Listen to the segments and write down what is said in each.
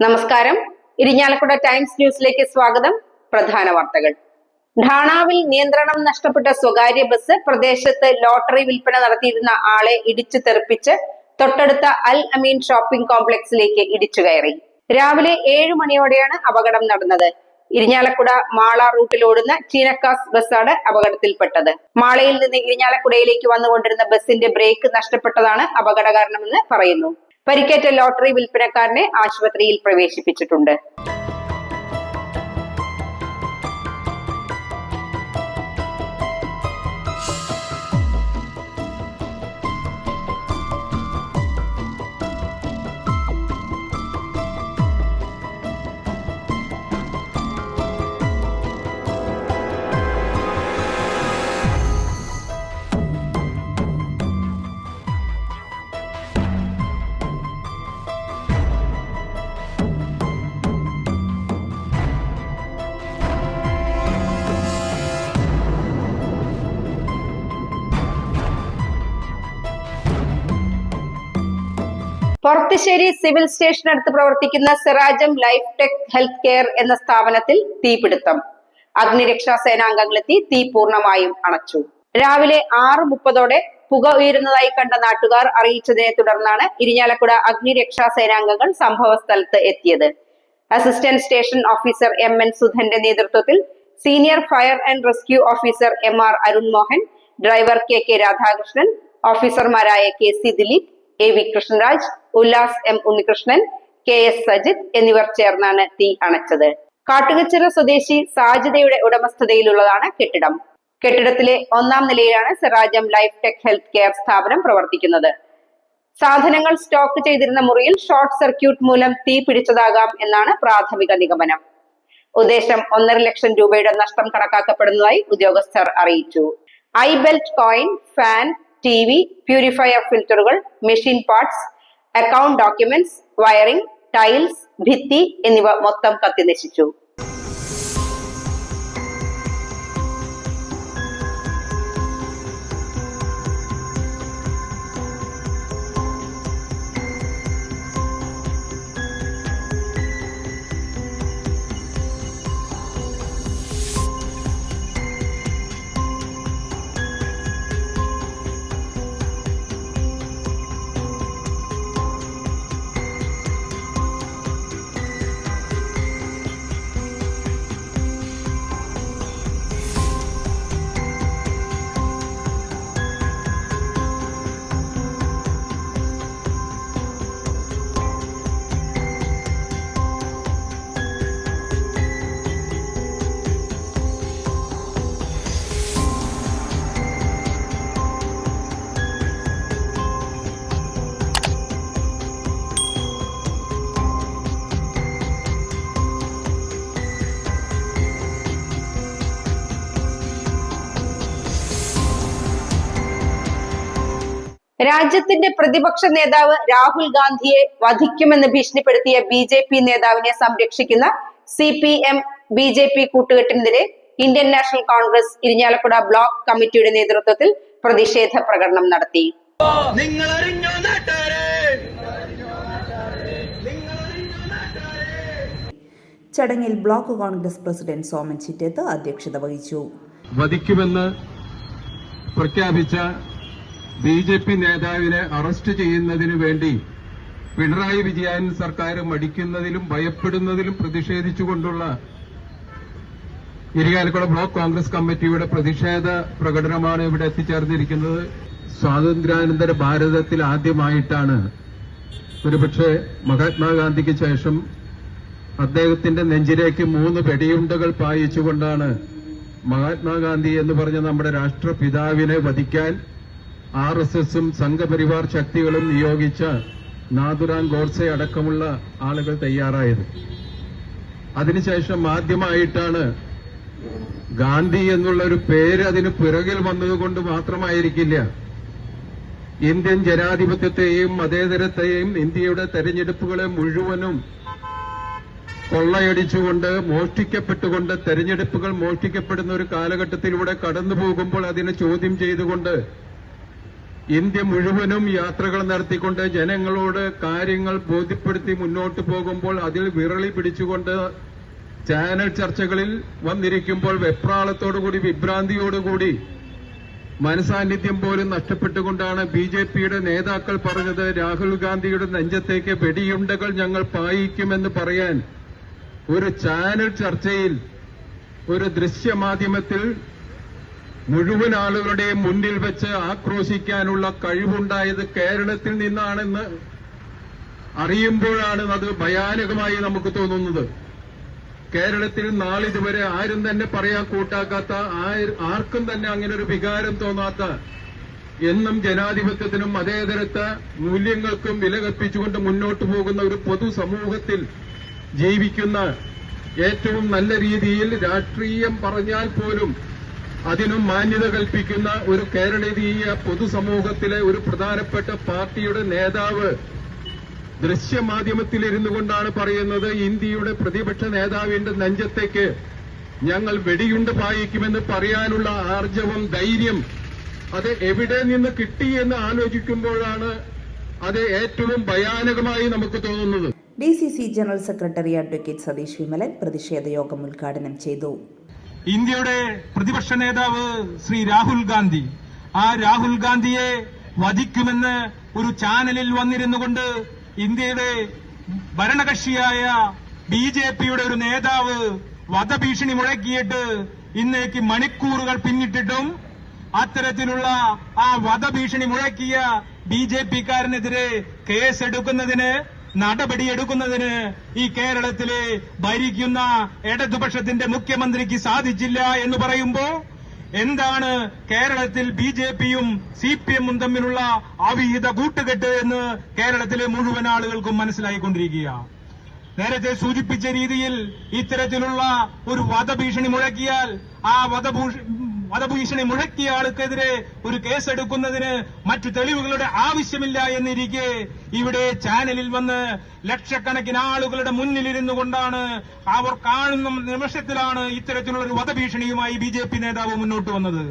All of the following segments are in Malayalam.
നമസ്കാരം. ഇരിഞ്ഞാലക്കുട ടൈംസ് ന്യൂസിലേക്ക് സ്വാഗതം. പ്രധാന വാർത്തകൾ. ഢാണാവിൽ നിയന്ത്രണം നഷ്ടപ്പെട്ട സ്വകാര്യ ബസ് പ്രദേശത്ത് ലോട്ടറി വിൽപ്പന നടത്തിയിരുന്ന ആളെ ഇടിച്ചു തെറിപ്പിച്ച് തൊട്ടടുത്ത അൽ അമീൻ ഷോപ്പിംഗ് കോംപ്ലക്സിലേക്ക് ഇടിച്ചു കയറി. രാവിലെ ഏഴു മണിയോടെയാണ് അപകടം നടന്നത്. ഇരിഞ്ഞാലക്കുട മാള റൂട്ടിൽ ഓടുന്ന ചീനക്കാസ് ബസ്സാണ് അപകടത്തിൽപ്പെട്ടത്. മാളയിൽ നിന്ന് ഇരിഞ്ഞാലക്കുടയിലേക്ക് വന്നുകൊണ്ടിരുന്ന ബസിന്റെ ബ്രേക്ക് നഷ്ടപ്പെട്ടതാണ് അപകട കാരണമെന്ന് പറയുന്നു. പരിക്കേറ്റ ലോട്ടറി വിൽപ്പനക്കാരനെ ആശുപത്രിയിൽ പ്രവേശിപ്പിച്ചിട്ടുണ്ട്. പൊറത്തുശ്ശേരി സിവിൽ സ്റ്റേഷനടുത്ത് പ്രവർത്തിക്കുന്ന Sirajam life tech health care എന്ന സ്ഥാപനത്തിൽ തീപിടുത്തം. അഗ്നിരക്ഷാ സേനാംഗങ്ങളെത്തി തീ പൂർണമായും അണച്ചു. രാവിലെ ആറ് മുപ്പതോടെ പുക ഉയരുന്നതായി കണ്ട നാട്ടുകാർ അറിയിച്ചതിനെ തുടർന്നാണ് ഇരിഞ്ഞാലക്കുട അഗ്നിരക്ഷാ സേനാംഗങ്ങൾ സംഭവ സ്ഥലത്ത് എത്തിയത്. Assistant station officer M N സുധന്റെ നേതൃത്വത്തിൽ senior fire and rescue officer M R Arun Mohan driver K K Radhakrishnan ഓഫീസർമാരായ K C Dileep A V Krishnaraj Ullas M Unnikrishnan K S Sajith എന്നിവർ ചേർന്നാണ് തീ അണച്ചത്. കാട്ടുകച്ചിറ സ്വദേശി സാജിതയുടെ ഉടമസ്ഥതയിലുള്ളതാണ് കെട്ടിടം. കെട്ടിടത്തിലെ ഒന്നാം നിലയിലാണ് Sirajam life tech health care സ്ഥാപനം പ്രവർത്തിക്കുന്നത്. സാധനങ്ങൾ സ്റ്റോക്ക് ചെയ്തിരുന്ന മുറിയിൽ ഷോർട്ട് സർക്യൂട്ട് മൂലം തീ പിടിച്ചതാകാം എന്നാണ് പ്രാഥമിക നിഗമനം. ഉദ്ദേശം ഒന്നര ലക്ഷം രൂപയുടെ നഷ്ടം കണക്കാക്കപ്പെടുന്നതായി ഉദ്യോഗസ്ഥർ അറിയിച്ചു. I belt coin fan T V purifier ഫിൽറ്ററുകൾ machine parts account documents wiring tiles ഭിത്തി എന്നിവ മൊത്തം കത്തി നശിച്ചു രാജ്യത്തിന്റെ പ്രതിപക്ഷ നേതാവ് രാഹുൽ ഗാന്ധിയെ വധിക്കുമെന്ന് ഭീഷണിപ്പെടുത്തിയ ബി ജെ പി നേതാവിനെ സംരക്ഷിക്കുന്ന C P M B J P കൂട്ടുകെട്ടിനെതിരെ Indian National Congress Irinjalakuda block കമ്മിറ്റിയുടെ നേതൃത്വത്തിൽ പ്രതിഷേധ പ്രകടനം നടത്തി. നിങ്ങൾ അറിഞ്ഞോ നാട്ടാരെ നിങ്ങൾ അറിഞ്ഞോ നാട്ടാരെ ചടങ്ങിൽ block Congress president Soman Chittethu അധ്യക്ഷത വഹിച്ചു. വധിക്കുമെന്ന് പ്രഖ്യാപിച്ച ബി ജെ പി നേതാവിനെ അറസ്റ്റ് ചെയ്യുന്നതിനു വേണ്ടി പിണറായി വിജയൻ സർക്കാർ മടിക്കുന്നതിലും ഭയപ്പെടുന്നതിലും പ്രതിഷേധിച്ചുകൊണ്ടുള്ള ഇരിങ്ങാലക്കുട ബ്ലോക്ക് കോൺഗ്രസ് കമ്മിറ്റിയുടെ പ്രതിഷേധ പ്രകടനമാണ് ഇവിടെ എത്തിച്ചേർന്നിരിക്കുന്നത്. സ്വാതന്ത്ര്യാനന്തര ഭാരതത്തിൽ ആദ്യമായിട്ടാണ് ഒരുപക്ഷെ മഹാത്മാഗാന്ധിക്ക് ശേഷം അദ്ദേഹത്തിന്റെ നെഞ്ചിലേക്ക് മൂന്ന് പെടിയുണ്ടകൾ പായിച്ചുകൊണ്ടാണ് മഹാത്മാഗാന്ധി എന്ന് പറഞ്ഞ നമ്മുടെ രാഷ്ട്രപിതാവിനെ വധിക്കാൻ ആർ എസ് എസും സംഘപരിവാർ ശക്തികളും നിയോഗിച്ച നാദുറാം ഗോഡ്സെ അടക്കമുള്ള ആളുകൾ തയ്യാറായത്. അതിനുശേഷം ആദ്യമായിട്ടാണ് ഗാന്ധി എന്നുള്ള ഒരു പേര് അതിന് പിറകിൽ വന്നതുകൊണ്ട് മാത്രമായിരിക്കില്ല. ഇന്ത്യൻ ജനാധിപത്യത്തെയും മതേതരത്തെയും ഇന്ത്യയുടെ തെരഞ്ഞെടുപ്പുകളെ മുഴുവനും കൊള്ളയടിച്ചുകൊണ്ട് മോഷ്ടിക്കപ്പെട്ടുകൊണ്ട് തെരഞ്ഞെടുപ്പുകൾ മോഷ്ടിക്കപ്പെടുന്ന ഒരു കാലഘട്ടത്തിലൂടെ കടന്നു പോകുമ്പോൾ അതിനെ ചോദ്യം ചെയ്തുകൊണ്ട് ഇന്ത്യ മുഴുവനും യാത്രകൾ നടത്തിക്കൊണ്ട് ജനങ്ങളോട് കാര്യങ്ങൾ ബോധ്യപ്പെടുത്തി മുന്നോട്ട് പോകുമ്പോൾ അതിൽ വിരളി പിടിച്ചുകൊണ്ട് ചാനൽ ചർച്ചകളിൽ വന്നിരിക്കുമ്പോൾ വെപ്രാളത്തോടുകൂടി വിഭ്രാന്തിയോടുകൂടി മനസാന്നിധ്യം പോലും നഷ്ടപ്പെട്ടുകൊണ്ടാണ് ബി ജെ പിയുടെ നേതാക്കൾ പറഞ്ഞത് രാഹുൽ ഗാന്ധിയുടെ നെഞ്ചത്തേക്ക് വെടിയുണ്ടകൾ ഞങ്ങൾ പായിക്കുമെന്ന് പറയാൻ. ഒരു ചാനൽ ചർച്ചയിൽ ഒരു ദൃശ്യമാധ്യമത്തിൽ മുഴുവൻ ആളുകളുടെയും മുന്നിൽ വെച്ച് ആക്രോശിക്കാനുള്ള കഴിവുണ്ടായത് കേരളത്തിൽ നിന്നാണെന്ന് അറിയുമ്പോഴാണ് അത് ഭയാനകമായി നമുക്ക് തോന്നുന്നത്. കേരളത്തിൽ നാളിതുവരെ ആരും തന്നെ പറയാൻ കൂട്ടാക്കാത്ത ആർക്കും തന്നെ അങ്ങനെ ഒരു വികാരം തോന്നാത്ത എന്നും ജനാധിപത്യത്തിനും മതേതരത്വ മൂല്യങ്ങൾക്കും വിലകൽപ്പിച്ചുകൊണ്ട് മുന്നോട്ട് പോകുന്ന ഒരു പൊതുസമൂഹത്തിൽ ജീവിക്കുന്ന ഏറ്റവും നല്ല രീതിയിൽ രാഷ്ട്രീയം പറഞ്ഞാൽ പോലും അതിനും മാന്യത കൽപ്പിക്കുന്ന ഒരു കേരളീയ പൊതുസമൂഹത്തിലെ ഒരു പ്രധാനപ്പെട്ട പാർട്ടിയുടെ നേതാവ് ദൃശ്യമാധ്യമത്തിലിരുന്നു കൊണ്ടാണ് പറയുന്നത് ഇന്ത്യയുടെ പ്രതിപക്ഷ നേതാവിന്റെ നെഞ്ചത്തേക്ക് ഞങ്ങൾ വെടിയുണ്ട് പായിക്കുമെന്ന് പറയാനുള്ള ആർജവം ധൈര്യം അത് എവിടെ നിന്ന് കിട്ടി എന്ന് ആലോചിക്കുമ്പോഴാണ് അത് ഏറ്റവും ഭയാനകമായി നമുക്ക് തോന്നുന്നത്. D C C general secretary advocate Satheesh Vimalan പ്രതിഷേധ യോഗം ഉദ്ഘാടനം ചെയ്തു. ഇന്ത്യയുടെ പ്രതിപക്ഷ നേതാവ് ശ്രീ രാഹുൽ ഗാന്ധി. ആ രാഹുൽ ഗാന്ധിയെ വധിക്കുമെന്ന് ഒരു ചാനലിൽ വന്നിരുന്നുകൊണ്ട് ഇന്ത്യയുടെ ഭരണകക്ഷിയായ ബി ജെ പിയുടെ ഒരു നേതാവ് വധഭീഷണി മുഴക്കിയിട്ട് ഇന്നേക്ക് മണിക്കൂറുകൾ പിന്നിട്ടിട്ടും അത്തരത്തിലുള്ള ആ വധഭീഷണി മുഴക്കിയ ബി ജെ പിക്കാരനെതിരെ കേസെടുക്കുന്നതിന് നടപടിയെടുക്കുന്നതിന് ഈ കേരളത്തിലെ ഭരിക്കുന്ന ഇടതുപക്ഷത്തിന്റെ മുഖ്യമന്ത്രിക്ക് സാധിച്ചില്ല എന്ന് പറയുമ്പോ എന്താണ് കേരളത്തിൽ ബി ജെ പിയും സി പി എമ്മും തമ്മിലുള്ള അവിഹിത കൂട്ടുകെട്ട് എന്ന് കേരളത്തിലെ മുഴുവൻ ആളുകൾക്കും മനസ്സിലായിക്കൊണ്ടിരിക്കുക. നേരത്തെ സൂചിപ്പിച്ച രീതിയിൽ ഇത്തരത്തിലുള്ള ഒരു വധഭീഷണി മുഴക്കിയാൽ ആ വധഭൂഷ വധഭീഷണി മുഴക്കിയ ആൾക്കെതിരെ ഒരു കേസെടുക്കുന്നതിന് മറ്റു തെളിവുകളുടെ ആവശ്യമില്ല എന്നിരിക്കെ ഇവിടെ ചാനലിൽ വന്ന് ലക്ഷക്കണക്കിന് ആളുകളുടെ മുന്നിലിരുന്നു കൊണ്ടാണ് അവർ കാണുന്ന നിമിഷത്തിലാണ് ഇത്തരത്തിലുള്ള ഒരു വധഭീഷണിയുമായി ബി നേതാവ് മുന്നോട്ട് വന്നത്.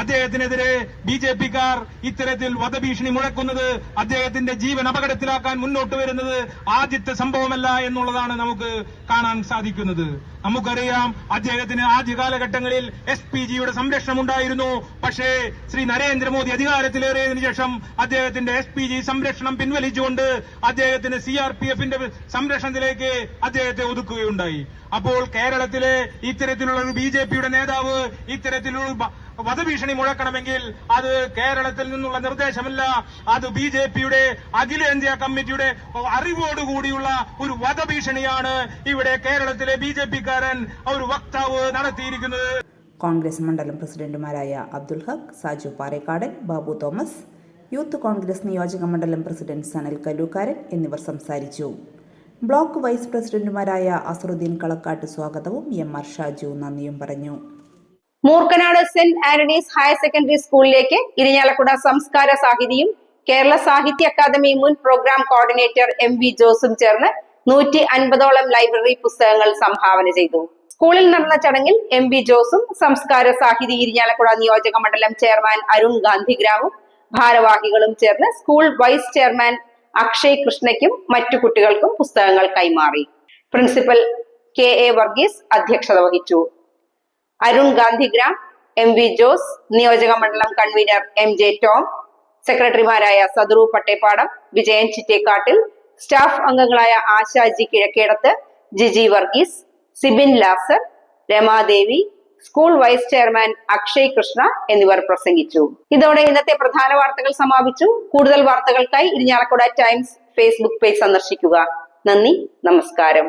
അദ്ദേഹത്തിനെതിരെ ബി ജെ പിക്കാർ ഇത്തരത്തിൽ വധഭീഷണി മുഴക്കുന്നത് അദ്ദേഹത്തിന്റെ ജീവൻ അപകടത്തിലാക്കാൻ മുന്നോട്ട് വരുന്നത് ആദ്യത്തെ സംഭവമല്ല എന്നുള്ളതാണ് നമുക്ക് കാണാൻ സാധിക്കുന്നത്. നമുക്കറിയാം അദ്ദേഹത്തിന് ആദ്യ കാലഘട്ടങ്ങളിൽ എസ് പി ജിയുടെ സംരക്ഷണം ഉണ്ടായിരുന്നു പക്ഷേ ശ്രീ നരേന്ദ്രമോദി അധികാരത്തിലേറിയതിനു ശേഷം അദ്ദേഹത്തിന്റെ എസ് പി ജി സംരക്ഷണം പിൻവലിച്ചുകൊണ്ട് അദ്ദേഹത്തിന് സി ആർ പി എഫിന്റെ സംരക്ഷണത്തിലേക്ക് അദ്ദേഹത്തെ ഒതുക്കുകയുണ്ടായി. അപ്പോൾ കേരളത്തിലെ ഇത്തരത്തിലുള്ള ഒരു ബി ജെ പിയുടെ നേതാവ് ഇത്തരത്തിലുള്ള വധഭീഷണി മുഴക്കണമെങ്കിൽ അത് കേരളത്തിൽ നിന്നുള്ള നിർദ്ദേശമല്ല. അത് ബി ജെ പിയുടെ അഖിലേന്ത്യാ കമ്മിറ്റിയുടെ അറിവോടുകൂടിയുള്ള ഒരു വധഭീഷണിയാണ് ഇവിടെ കേരളത്തിലെ ബി ജെ പിക്കാരൻ ഒരു വക്താവ് നടത്തിയിരിക്കുന്നത്. കോൺഗ്രസ് മണ്ഡലം പ്രസിഡന്റുമാരായ അബ്ദുൽ ഹക്ക് സാജു പാറേക്കാടൻ ബാബു തോമസ് യൂത്ത് കോൺഗ്രസ് നിയോജക മണ്ഡലം പ്രസിഡന്റ് സനൽ കല്ലൂക്കാരൻ എന്നിവർ സംസാരിച്ചു. ബ്ലോക്ക് വൈസ് പ്രസിഡന്റുമാരായ അസറുദ്ദീൻ കളക്കാട്ട് സ്വാഗതവും എം ആർ ഷാജു നന്ദിയും പറഞ്ഞു. Moorkanad saint Antony's higher secondary സ്കൂളിലേക്ക് ഇരിഞ്ഞാലക്കുട സംസ്കാര സാഹിതിയും കേരള സാഹിത്യ അക്കാദമി മുൻ പ്രോഗ്രാം കോർഡിനേറ്റർ എം വി ജോസും ചേർന്ന് നൂറ്റി അൻപതോളം ലൈബ്രറി പുസ്തകങ്ങൾ സംഭാവന ചെയ്തു. സ്കൂളിൽ നടന്ന ചടങ്ങിൽ എം വി ജോസും സംസ്കാര സാഹിതി ഇരിഞ്ഞാലക്കുട നിയോജക മണ്ഡലം ചെയർമാൻ അരുൺ ഗാന്ധിഗ്രാമും ഭാരവാഹികളും ചേർന്ന് സ്കൂൾ വൈസ് ചെയർമാൻ അക്ഷയ് കൃഷ്ണയ്ക്കും മറ്റു കുട്ടികൾക്കും പുസ്തകങ്ങൾ കൈമാറി. പ്രിൻസിപ്പൽ കെ എ വർഗീസ് അധ്യക്ഷത വഹിച്ചു. അരുൺ ഗാന്ധിഗ്രാം എം വി ജോസ് നിയോജക മണ്ഡലം കൺവീനർ എം ജെ ടോം സെക്രട്ടറിമാരായ സദറു പട്ടേപ്പാടം വിജയൻ ചിറ്റേക്കാട്ടിൽ സ്റ്റാഫ് അംഗങ്ങളായ Ashaji Kizhakkedathu Jiji Varghese Sibin Lazar Ramadevi school vice chairman Akshay Krishna എന്നിവർ പ്രസംഗിച്ചു. ഇതോടെ ഇന്നത്തെ പ്രധാന വാർത്തകൾ സമാപിച്ചു. കൂടുതൽ വാർത്തകൾക്കായി ഇരിഞ്ഞാലക്കുട ടൈംസ് ഫേസ്ബുക്ക് പേജ് സന്ദർശിക്കുക. നന്ദി നമസ്കാരം.